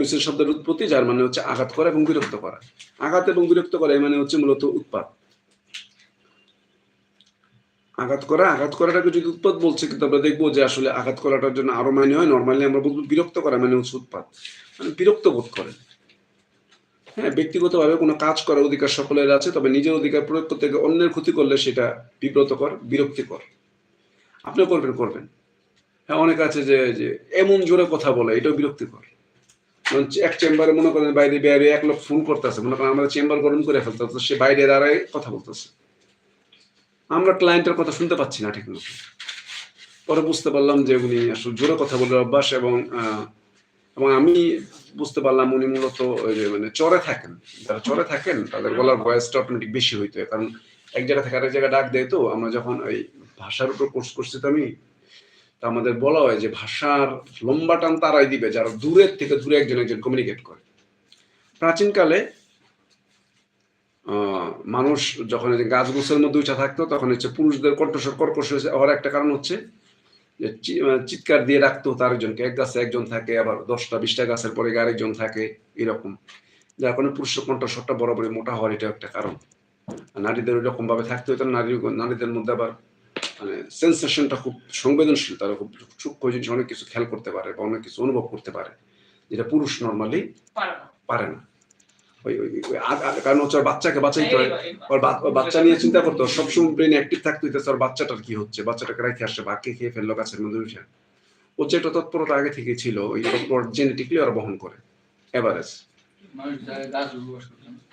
Mutual শব্দের উৎপত্তি, যার মানে হচ্ছে আঘাত করা এবং বিরক্ত করা। আঘাত এবং বিরক্ত করা মানে হচ্ছে মূলত উৎপাদ আঘাত করা, আঘাত করাটাকে যদি উৎপাদ বলছে, কিন্তু আমরা দেখব যে আসলে আঘাত করাটার জন্য আরও মানে হয়। নর্মালি আমরা বলব বিরক্ত করা মানে হচ্ছে উৎপাদ মানে বিরক্ত বোধ করেন। হ্যাঁ ব্যক্তিগতভাবে কোনো কাজ করার অধিকার সকলের আছে, তবে নিজের অধিকার প্রয়োগ করতে গিয়ে অন্যের ক্ষতি করলে সেটা বিব্রতকর, বিরক্তিকর। আপনিও করবেন করবেন। হ্যাঁ অনেক আছে যে এমন জোরে কথা বলে, এটাও বিরক্তিকর। এক চেম্বারে মনে করেন বাইরে বাইরে এক লোক ফোন করতেছে, মনে করেন আমাদের চেম্বার গরম করে ফেলতে হতো সে বাইরে দাঁড়ায় কথা বলতেছে। আমরা ক্লায়েন্টের কথা শুনতে পাচ্ছি না ঠিক মতো। পরে বুঝতে পারলাম যে উনি আসলে জোরে কথা বলে অভ্যাস এবং এবং আমি বুঝতে পারলাম উনি মূলত ওই যে মানে চরে থাকেন। যারা চরে থাকেন, তাদের গলার ভয়েসটা অটোমেটিক বেশি হইতো কারণ এক জায়গা থেকে আরেক জায়গায় ডাক দেয় তো, আমরা যখন ওই ভাষার উপর কোর্স করছি তো আমি তা আমাদের বলা হয় যে ভাষার লম্বা টান তারাই দিবে, যারা দূরের থেকে দূরে একজন একজন কমিউনিকেট করে। প্রাচীনকালে মানুষ যখন গাছ গোছের মধ্যে উঁচা থাকতো, তখন হচ্ছে পুরুষদের কণ্ঠস্বর কর্কশ হওয়ার একটা কারণ হচ্ছে যে চিৎকার দিয়ে রাখতো তার একজনকে এক গাছে একজন থাকে, আবার দশটা বিশটা গাছের পরে আরেকজন থাকে, এরকম। যার কারণে পুরুষ কণ্ঠস্বরটা বরাবরই মোটা হওয়ার এটা একটা কারণ। নারীদের ওইরকম ভাবে থাকতে হতো নারী নারীদের মধ্যে আবার মানে সেন্সেশনটা খুব সংবেদনশীল তারা খুব সূক্ষ্ম জিনিস অনেক কিছু খেয়াল করতে পারে বা অনেক কিছু অনুভব করতে পারে যেটা পুরুষ নর্মালি পারে না। ওই ওই কারণ হচ্ছে বাচ্চাকে বাঁচাইতে হয়। ওর বাচ্চা নিয়ে চিন্তা করতো সবসময় ব্রেন অ্যাক্টিভ থাকতে হইতেছে ওর বাচ্চাটার কি হচ্ছে? বাচ্চাটাকে রেখে আসছে বাক্যে খেয়ে ফেলল গাছের মধ্যে উঠে। ওর যে একটা তৎপরতা আগে থেকে ছিল ওই জেনেটিকলি ওরা বহন করে এভারেজ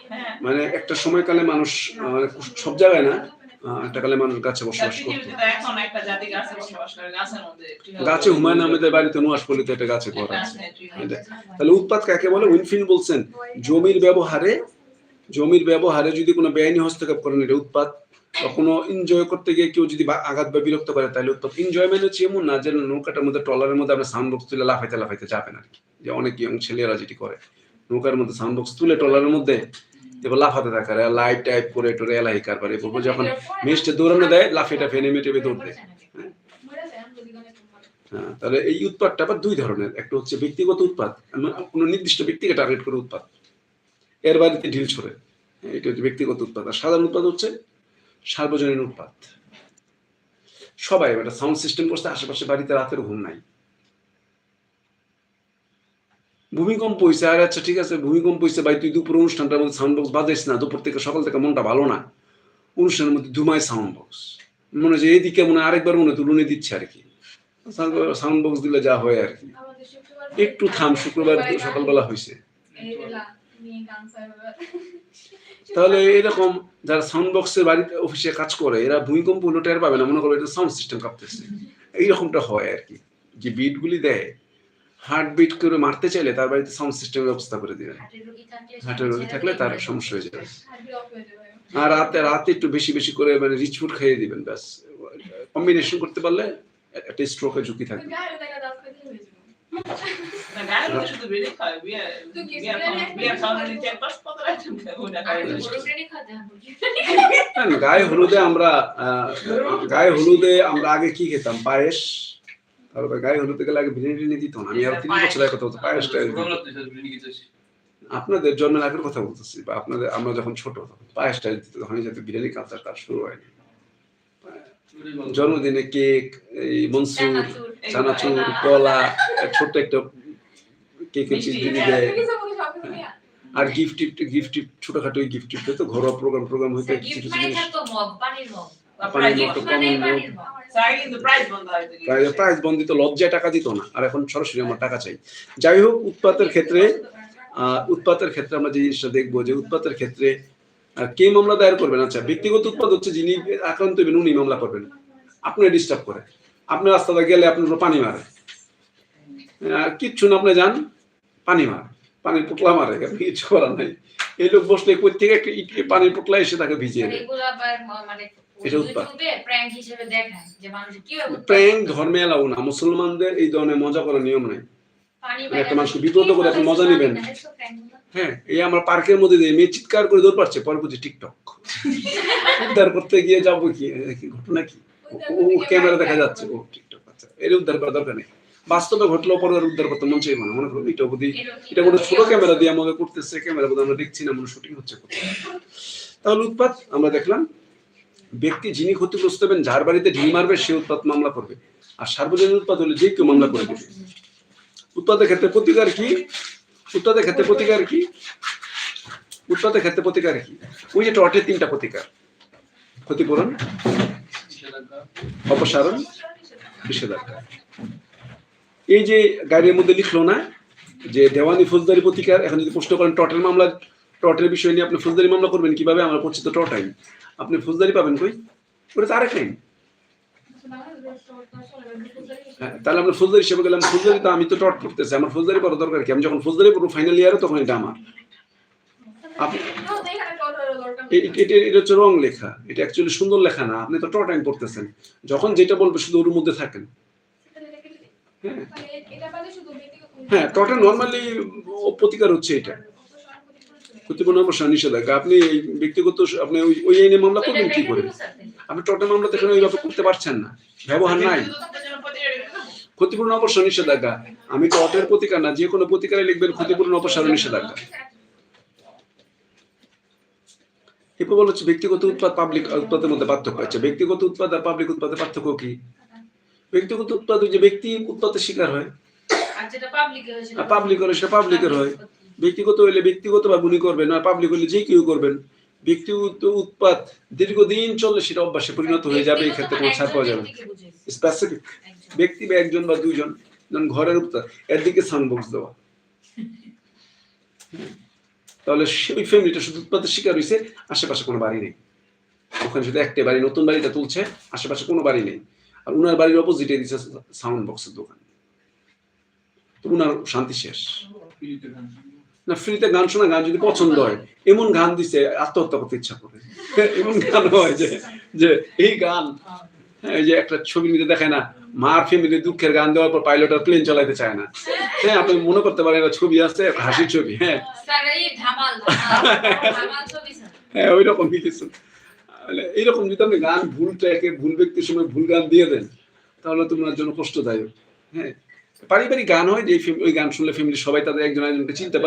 হ্যাঁ। মানে একটা সময়কালে মানুষ মানে সব জায়গায় না একটা কালে মানুষ গাছে বসবাস করতো। গাছে হুমায়ুন আহমেদের বাড়িতে নুয়াশ পল্লিতে একটা গাছে ঘর আছে। তাহলে উৎপাদ কাকে বলে? উইনফিল বলছেন। জমির ব্যবহারে জমির ব্যবহারে যদি কোনো বেআইনি হস্তক্ষেপ করেন এটা উৎপাদ বা কোনো এনজয় করতে গিয়ে কেউ যদি আঘাত বা বিরক্ত করে তাহলে উৎপাদ এনজয়মেন্ট হচ্ছে এমন না যে নৌকাটার মধ্যে ট্রলারের মধ্যে আমরা সাউন্ড বক্স তুলে লাফাইতে লাফাইতে যাবেন আর কি। যে অনেক ইয়ং ছেলেরা যেটি করে। নৌকার মধ্যে সাউন্ড বক্স তুলে ট্রলারের মধ্যে এবার লাফাতে থাকে লাইট টাইপ করে টোরে এলাই কারবার এরপর যখন মিস্টে দৌড়ানো দেয় লাফে টাফে নেমে টেপে দৌড় দেয় হ্যাঁ, তাহলে এই উৎপাদটা আবার দুই ধরনের একটা হচ্ছে ব্যক্তিগত উৎপাদ মানে কোনো নির্দিষ্ট ব্যক্তিকে টার্গেট করে উৎপাদ এর বাড়িতে ঢিল ছড়ে হ্যাঁ, এটা হচ্ছে ব্যক্তিগত উৎপাদ আর সাধারণ উৎপাদ হচ্ছে সার্বজনীন উৎপাদ সবাই একটা সাউন্ড সিস্টেম করছে আশেপাশে বাড়িতে রাতের ঘুম নাই। ভূমিকম্প হয়েছে আর আচ্ছা ঠিক আছে, ভূমিকম্প হয়েছে ভাই, তুই দুপুর অনুষ্ঠানটার মধ্যে সাউন্ড বক্স বাজাইস না, দুপুর থেকে সকাল থেকে মনটা ভালো না। অনুষ্ঠানের মধ্যে ধুমায় সাউন্ড বক্স মনে যে এইদিকে মনে আরেকবার মনে তুলনে দিচ্ছে আর কি। সাউন্ড বক্স দিলে যা হয় আর কি। একটু থাম, শুক্রবার সকালবেলা হয়েছে তাহলে এরকম যারা সাউন্ড বক্সের বাড়িতে অফিসে কাজ করে, এরা ভূমিকম্প হলো টের পাবে না, মনে করো এটা সাউন্ড সিস্টেম কাঁপতেছে। এইরকমটা হয় আর কি। যে বিটগুলি দেয় হার্ট বিট করে মারতে চাইলে তার বাড়িতে সাউন্ড সিস্টেমের ব্যবস্থা করে দিবেন। হার্টের রোগী থাকলে তার সমস্যা হয়ে যাবে। আর রাতে রাতে একটু বেশি বেশি করে মানে রিচ ফুড খাইয়ে দিবেন ব্যাস। কম্বিনেশন করতে পারলে একটা স্ট্রোকের ঝুঁকি থাকবে। হ্যাঁ, গায়ে হলুদে আমরা গায়ে হলুদে আমরা আগে কি খেতাম? পায়েস তারপরে গায়ে হলুদে গেলে আগে বিরিয়ানি টিরিয়ানি দিত না। আমি আর তিন বছর আগে কথা বলতো পায়েসটা দিত। আপনাদের জন্মের আগের কথা বলতেছি বা আপনাদের আমরা যখন ছোট তখন পায়েসটা দিত তখন যাতে বিরিয়ানি কালচার কাজ শুরু হয়নি। জন্মদিনে কেক এই মনসুর চানাচুর কলা ছোট্ট একটা কেকের পিস দিয়ে দেয় আর গিফট টিফট গিফট টিফট ছোটখাটো গিফট টিফট তো ঘরোয়া প্রোগ্রাম প্রোগ্রাম হইতে কিছু কিছু জিনিস। প্রাইজ বন্দিত লজ্জায় টাকা দিত না। আর এখন সরাসরি আমার টাকা চাই। যাই হোক উৎপাতের ক্ষেত্রে আহ, উৎপাতের ক্ষেত্রে আমরা যে জিনিসটা দেখব যে উৎপাতের ক্ষেত্রে কে মামলা দায়ের করবেন? আচ্ছা ব্যক্তিগত উৎপাদ হচ্ছে যিনি আক্রান্ত হবেন উনি মামলা করবেন। আপনি ডিস্টার্ব করে আপনি রাস্তাতে গেলে আপনার পানি মারে। কিচ্ছু না আপনি যান পানি মারে। পানির পোটলা মারে কিছু করার নাই। এই লোক বসলে কই থেকে একটা ইট পানির পোটলা এসে তাকে ভিজিয়ে দেয়? এটা। প্র্যাঙ্ক ধর্মে এলাও না মুসলমানদের এই ধরনের মজা করার নিয়ম নাই। একটা বিব্রত করে আপনি মজা নিবেন। হ্যাঁ এই আমরা পার্কের মধ্যে দিয়ে মেয়ে চিৎকার করে দৌড় পাচ্ছে পরে বুঝি টিকটক উদ্ধার করতে গিয়ে যাব কি? ঘটনা কি? ও- ক্যামেরা দেখা যাচ্ছে ও টিকটক আচ্ছা এর উদ্ধার করার দরকার নেই। বাস্তবে ঘটলেও পরিবার উদ্ধার করতে মন চাইবে না মনে করুন এটা বুদ্ধি এটা ছোট ক্যামেরা দিয়ে আমাদের করতেছে ক্যামেরা বোধ আমরা দেখছি না মনে শুটিং হচ্ছে তাহলে উৎপাত আমরা দেখলাম ব্যক্তি যিনি ক্ষতিগ্রস্ত হবেন, যার বাড়িতে ঢিল মারবে, সে উৎপাত মামলা করবে। আর সার্বজনীন উৎপাদ হলে যে কেউ মামলা করে দেবে। উৎপাদের ক্ষেত্রে প্রতিকার কি? উৎপাদের ক্ষেত্রে প্রতিকার কি? উৎপাদের ক্ষেত্রে প্রতিকার কি? ওই যে টটের তিনটা প্রতিকার। ক্ষতিপূরণ, অপসারণ, নিষেধাজ্ঞা। এই যে গাড়ির মধ্যে লিখলো না যে, দেওয়ানি ফৌজদারি প্রতিকার, এখন যদি প্রশ্ন করেন টটের মামলা টটের বিষয় নিয়ে আপনি ফৌজদারি মামলা করবেন, কীভাবে আমরা করছি তো টট আইন আপনি ফৌজদারি পাবেন কই? ওটা তো আরেক আইন হ্যাঁ তাহলে আমরা ফৌজদারি হিসেবে গেলাম, ফৌজদারি তো আমি তো টট করতেছি, আমার ফৌজদারি করার দরকার কি? আমি যখন ফৌজদারি করব ফাইনাল ইয়ারে তখন এটা আমার। এটা হচ্ছে রং লেখা, এটা অ্যাকচুয়ালি সুন্দর লেখা না, আপনি তো টট আইন করতেছেন। যখন যেটা বলবে শুধু ওর মধ্যে থাকেন। হ্যাঁ। হ্যাঁ টটে নর্মালি প্রতিকার হচ্ছে এটা। ক্ষতিপূর্ণ অবসর নিষেধাজ্ঞা আপনি এই ব্যক্তিগত আপনি ওই ওই আইনে মামলা করবেন কি করে? আপনি টটে মামলা দেখেন ওইভাবে করতে পারছেন না। ব্যবহার নাই। ক্ষতিপূর্ণ অবসর নিষেধাজ্ঞা আমি তো অটের প্রতিকার না যে কোনো প্রতিকারে লিখবেন ক্ষতিপূর্ণ অপসারণ নিষেধাজ্ঞা এরপর বলা হচ্ছে ব্যক্তিগত উৎপাদ পাবলিক উৎপাদের মধ্যে পার্থক্য আছে। ব্যক্তিগত উৎপাদ আর পাবলিক উৎপাদের পার্থক্য কি? ব্যক্তিগত উৎপাদ ওই যে ব্যক্তি উৎপাদের শিকার হয়। পাবলিক হলে সেটা পাবলিকের হয়। ব্যক্তিগত হইলে ব্যক্তিগত ভাবে উনি করবেন, আর পাবলিক হইলে যে কেউ করবেন। ব্যক্তিগত উৎপাদ দীর্ঘদিন চললে সেটা অভ্যাসে পরিণত হয়ে যাবে, এই ক্ষেত্রে কোনো ছাড় পাওয়া যাবে স্পেসিফিক ব্যক্তি বা একজন বা দুইজন ঘরের উৎপাদ এর দিকে সাউন্ড বক্স দেওয়া। তাহলে সেই ফ্যামিলিটা শুধু উৎপাদের শিকার হয়েছে আশেপাশে কোনো বাড়ি নেই। ওখানে শুধু একটাই বাড়ি, নতুন বাড়িটা তুলছে, আশেপাশে কোনো বাড়ি নেই। আর উনার বাড়ির অপোজিটে দিচ্ছে সাউন্ড বক্সের দোকান। তো উনার শান্তি শেষ। না ফ্রিতে গান শোনা গান যদি পছন্দ হয় এমন গান দিছে আত্মহত্যা করতে ইচ্ছা করে। এমন গান হয় যে যে এই গান হ্যাঁ, এই যে একটা ছবি নিতে দেখে না মার ফ্যামিলি দুঃখের গান দেওয়ার পর পাইলট আর প্লেন চালাতে চায় না। হ্যাঁ আপনি মনে করতে পারেন একটা ছবি আছে একটা হাসির ছবি হ্যাঁ। হ্যাঁ ওই রকমই কিছু। মানে এইরকম যদি আপনি গান ভুল ট্র্যাকে ভুল ব্যক্তির সময় ভুল গান দিয়ে দেন তাহলে তোমার জন্য কষ্টদায়ক। হ্যাঁ পারিবারিক গান হয় যে ওই গান শুনলে ফ্যামিলি সবাই তাদের একজন একজনকে চিনতে